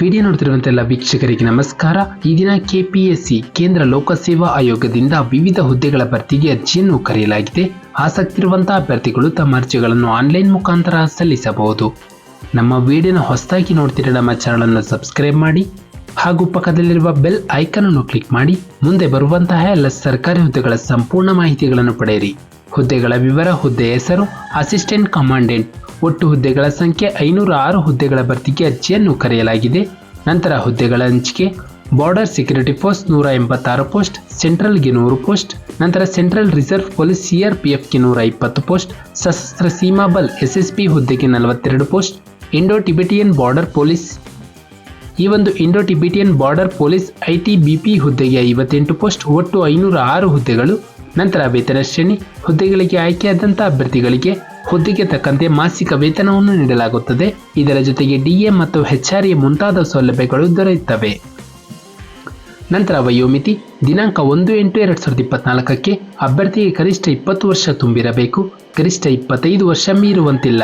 Video ನೋಡ್ತಿರುವಂತ ಎಲ್ಲ ವೀಕ್ಷಕರಿಗೆ ನಮಸ್ಕಾರ. ಈ ದಿನ ಕೆಪಿಎಸ್ಸಿ, ಕೇಂದ್ರ ಲೋಕಸೇವಾ ಆಯೋಗದಿಂದ ವಿವಿಧ ಹುದ್ದೆಗಳ ಭರ್ತಿಗೆ ಅರ್ಜಿಯನ್ನು ಕರೆಯಲಾಗಿದೆ. ಆಸಕ್ತಿ ಇರುವಂತಹ ಅಭ್ಯರ್ಥಿಗಳು ತಮ್ಮ ಅರ್ಜಿಗಳನ್ನು ಆನ್ಲೈನ್ ಮುಖಾಂತರ ಸಲ್ಲಿಸಬಹುದು. ನಮ್ಮ ವಿಡಿಯೋನ ಹೊಸದಾಗಿ ನೋಡ್ತಿರೋ ನಮ್ಮ ಚಾನಲ್ ಅನ್ನು ಸಬ್ಸ್ಕ್ರೈಬ್ ಮಾಡಿ, ಹಾಗೂ ಪಕ್ಕದಲ್ಲಿರುವ ಬೆಲ್ ಐಕನ್ ಅನ್ನು ಕ್ಲಿಕ್ ಮಾಡಿ, ಮುಂದೆ ಬರುವಂತಹ ಎಲ್ಲ ಸರ್ಕಾರಿ ಹುದ್ದೆಗಳ ಸಂಪೂರ್ಣ ಮಾಹಿತಿಗಳನ್ನು ಪಡೆಯಿರಿ. ಹುದ್ದೆಗಳ ವಿವರ, ಹುದ್ದೆ ಹೆಸರು, ಅಸಿಸ್ಟೆಂಟ್ ಕಮಾಂಡೆಂಟ್ ಒಟ್ಟು ಹುದ್ದೆಗಳ ಸಂಖ್ಯೆ ಐನೂರ ಆರು ಹುದ್ದೆಗಳ ಭರ್ತಿಗೆ ಅರ್ಜಿಯನ್ನು ಕರೆಯಲಾಗಿದೆ. ನಂತರ ಹುದ್ದೆಗಳ ಹಂಚಿಕೆ ಬಾರ್ಡರ್ ಸೆಕ್ಯೂರಿಟಿ ಪೋಸ್ಟ್ ನೂರ ಎಂಬತ್ತಾರು ಪೋಸ್ಟ್ ಸೆಂಟ್ರಲ್ಗೆ ನೂರು ಪೋಸ್ಟ್ ನಂತರ ಸೆಂಟ್ರಲ್ ರಿಸರ್ವ್ ಪೊಲೀಸ್ ಸಿಆರ್ಪಿಎಫ್ಗೆ ನೂರ ಇಪ್ಪತ್ತು ಪೋಸ್ಟ್ ಸಶಸ್ತ್ರ ಸೀಮಾ ಬಲ್ ಎಸ್ಎಸ್ಪಿ ಹುದ್ದೆಗೆ ನಲವತ್ತೆರಡು post Indo Tibetan border police ಈ ಒಂದು Indo Tibetan border police ITBP ಹುದ್ದೆಗೆ ಐವತ್ತೆಂಟು ಪೋಸ್ಟ್ ಒಟ್ಟು ಐನೂರ ಆರು ಹುದ್ದೆಗಳು. ನಂತರ ವೇತನ ಶ್ರೇಣಿ, ಹುದ್ದೆಗಳಿಗೆ ಆಯ್ಕೆಯಾದಂಥ ಅಭ್ಯರ್ಥಿಗಳಿಗೆ ಹುದ್ದೆಗೆ ತಕ್ಕಂತೆ ಮಾಸಿಕ ವೇತನವನ್ನು ನೀಡಲಾಗುತ್ತದೆ. ಇದರ ಜೊತೆಗೆ ಡಿಎ ಮತ್ತು ಹೆಚ್ಆರ್ಎ ಮುಂತಾದ ಸೌಲಭ್ಯಗಳು ದೊರೆಯುತ್ತವೆ. ನಂತರ ವಯೋಮಿತಿ, ದಿನಾಂಕ ಒಂದು ಎಂಟು ಎರಡು ಸಾವಿರದ ಇಪ್ಪತ್ನಾಲ್ಕಕ್ಕೆ ಅಭ್ಯರ್ಥಿಗೆ ಕನಿಷ್ಠ ಇಪ್ಪತ್ತು ವರ್ಷ ತುಂಬಿರಬೇಕು ಗರಿಷ್ಠ ಇಪ್ಪತ್ತೈದು ವರ್ಷ ಮೀರುವಂತಿಲ್ಲ.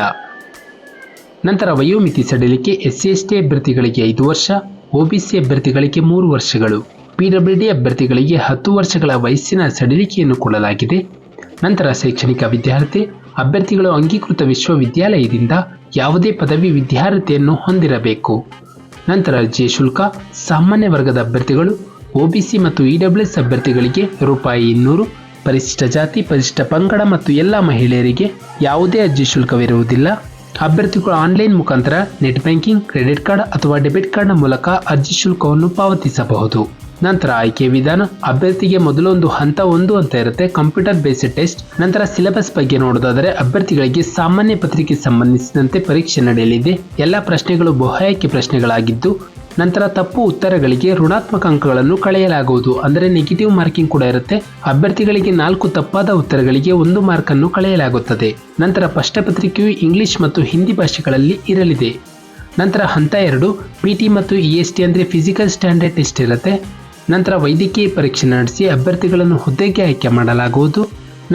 ನಂತರ ವಯೋಮಿತಿ ಸಡಿಲಿಕೆ ಎಸ್ಸಿ ಎಸ್ ಟಿ ಅಭ್ಯರ್ಥಿಗಳಿಗೆ ಐದು ವರ್ಷ ಒಬಿಸಿ ಅಭ್ಯರ್ಥಿಗಳಿಗೆ ಮೂರು ವರ್ಷಗಳು ಪಿಡಬ್ಲ್ಯೂಡಿ ಅಭ್ಯರ್ಥಿಗಳಿಗೆ ಹತ್ತು ವರ್ಷಗಳ ವಯಸ್ಸಿನ ಸಡಿಲಿಕೆಯನ್ನು ಕೊಡಲಾಗಿದೆ. ನಂತರ ಶೈಕ್ಷಣಿಕ ವಿದ್ಯಾರ್ಥಿ, ಅಭ್ಯರ್ಥಿಗಳು ಅಂಗೀಕೃತ ವಿಶ್ವವಿದ್ಯಾಲಯದಿಂದ ಯಾವುದೇ ಪದವಿ ವಿದ್ಯಾರ್ಥಿಯನ್ನು ಹೊಂದಿರಬೇಕು. ನಂತರ ಅರ್ಜಿಯ ಶುಲ್ಕ, ಸಾಮಾನ್ಯ ವರ್ಗದ ಅಭ್ಯರ್ಥಿಗಳು ಒಬಿಸಿ ಮತ್ತು ಇಡಬ್ಲ್ಯೂಎಸ್ ಅಭ್ಯರ್ಥಿಗಳಿಗೆ ರೂಪಾಯಿ ಇನ್ನೂರು, ಪರಿಶಿಷ್ಟ ಜಾತಿ, ಪರಿಶಿಷ್ಟ ಪಂಗಡ ಮತ್ತು ಎಲ್ಲ ಮಹಿಳೆಯರಿಗೆ ಯಾವುದೇ ಅರ್ಜಿ ಶುಲ್ಕವಿರುವುದಿಲ್ಲ. ಅಭ್ಯರ್ಥಿಗಳು ಆನ್ಲೈನ್ ಮುಖಾಂತರ ನೆಟ್ ಬ್ಯಾಂಕಿಂಗ್, ಕ್ರೆಡಿಟ್ ಕಾರ್ಡ್ ಅಥವಾ ಡೆಬಿಟ್ ಕಾರ್ಡ್ನ ಮೂಲಕ ಅರ್ಜಿ ಶುಲ್ಕವನ್ನು ಪಾವತಿಸಬಹುದು. ನಂತರ ಆಯ್ಕೆ ವಿಧಾನ, ಅಭ್ಯರ್ಥಿಗೆ ಮೊದಲೊಂದು ಹಂತ ಒಂದು ಅಂತ ಇರುತ್ತೆ ಕಂಪ್ಯೂಟರ್ ಬೇಸ್ಡ್ ಟೆಸ್ಟ್ ನಂತರ ಸಿಲೆಬಸ್ ಬಗ್ಗೆ ನೋಡೋದಾದರೆ ಅಭ್ಯರ್ಥಿಗಳಿಗೆ ಸಾಮಾನ್ಯ ಪತ್ರಿಕೆ ಸಂಬಂಧಿಸಿದಂತೆ ಪರೀಕ್ಷೆ ನಡೆಯಲಿದೆ. ಎಲ್ಲ ಪ್ರಶ್ನೆಗಳು ಬಹುಆಯ್ಕೆ ಪ್ರಶ್ನೆಗಳಾಗಿದ್ದು, ನಂತರ ತಪ್ಪು ಉತ್ತರಗಳಿಗೆ ಋಣಾತ್ಮಕ ಅಂಕಗಳನ್ನು ಕಳೆಯಲಾಗುವುದು. ಅಂದರೆ ನೆಗೆಟಿವ್ ಮಾರ್ಕಿಂಗ್ ಕೂಡ ಇರುತ್ತೆ. ಅಭ್ಯರ್ಥಿಗಳಿಗೆ ನಾಲ್ಕು ತಪ್ಪಾದ ಉತ್ತರಗಳಿಗೆ ಒಂದು ಮಾರ್ಕ್ ಅನ್ನು ಕಳೆಯಲಾಗುತ್ತದೆ. ನಂತರ ಪ್ರಶ್ನೆಪತ್ರಿಕೆಯು ಇಂಗ್ಲಿಷ್ ಮತ್ತು ಹಿಂದಿ ಭಾಷೆಗಳಲ್ಲಿ ಇರಲಿದೆ. ನಂತರ ಹಂತ ಎರಡು ಪಿ ಟಿ ಮತ್ತು ಇ ಎಸ್ ಟಿ ಅಂದರೆ ಫಿಸಿಕಲ್ ಸ್ಟ್ಯಾಂಡರ್ಡ್ ಟೆಸ್ಟ್ ಇರುತ್ತೆ. ನಂತರ ವೈದ್ಯಕೀಯ ಪರೀಕ್ಷೆ ನಡೆಸಿ ಅಭ್ಯರ್ಥಿಗಳನ್ನು ಹುದ್ದೆಗೆ ಆಯ್ಕೆ ಮಾಡಲಾಗುವುದು.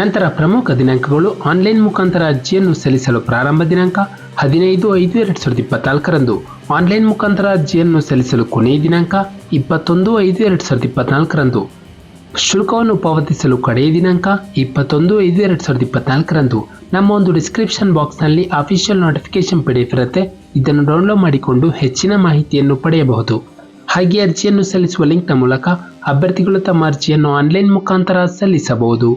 ನಂತರ ಪ್ರಮುಖ ದಿನಾಂಕಗಳು ಆನ್ಲೈನ್ ಮುಖಾಂತರ ಅರ್ಜಿಯನ್ನು ಸಲ್ಲಿಸಲು ಪ್ರಾರಂಭ ದಿನಾಂಕ ಹದಿನೈದು ಐದು ಎರಡು ಸಾವಿರದ ಇಪ್ಪತ್ನಾಲ್ಕರಂದು. ಆನ್ಲೈನ್ ಮುಖಾಂತರ ಅರ್ಜಿಯನ್ನು ಸಲ್ಲಿಸಲು ಕೊನೆಯ ದಿನಾಂಕ ಇಪ್ಪತ್ತೊಂದು ಐದು ಎರಡು ಸಾವಿರದ ಇಪ್ಪತ್ನಾಲ್ಕರಂದು. ಶುಲ್ಕವನ್ನು ಪಾವತಿಸಲು ಕಡೆಯ ದಿನಾಂಕ ಇಪ್ಪತ್ತೊಂದು ಐದು ಎರಡು ಸಾವಿರದ ಇಪ್ಪತ್ನಾಲ್ಕರಂದು. ನಮ್ಮ ಒಂದು ಡಿಸ್ಕ್ರಿಪ್ಷನ್ ಬಾಕ್ಸ್ನಲ್ಲಿ ಅಫಿಷಿಯಲ್ ನೋಟಿಫಿಕೇಶನ್ ಪಿ ಇರುತ್ತೆ. ಇದನ್ನು ಡೌನ್ಲೋಡ್ ಮಾಡಿಕೊಂಡು ಹೆಚ್ಚಿನ ಮಾಹಿತಿಯನ್ನು ಪಡೆಯಬಹುದು. ಹಾಗೆ ಅರ್ಜಿಯನ್ನು ಸಲ್ಲಿಸುವ ಲಿಂಕ್ನ ಮೂಲಕ ಅಭ್ಯರ್ಥಿಗಳು ತಮ್ಮ ಅರ್ಜಿಯನ್ನು ಆನ್ಲೈನ್ ಮುಖಾಂತರ ಸಲ್ಲಿಸಬಹುದು.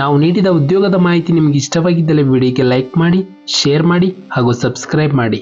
ನಾವು ನೀಡಿದ ಉದ್ಯೋಗದ ಮಾಹಿತಿ ನಿಮಗೆ ಇಷ್ಟವಾಗಿದ್ದಲ್ಲಿ ವಿಡಿಯೋಗೆ ಲೈಕ್ ಮಾಡಿ, ಶೇರ್ ಮಾಡಿ ಹಾಗೂ ಸಬ್ಸ್ಕ್ರೈಬ್ ಮಾಡಿ.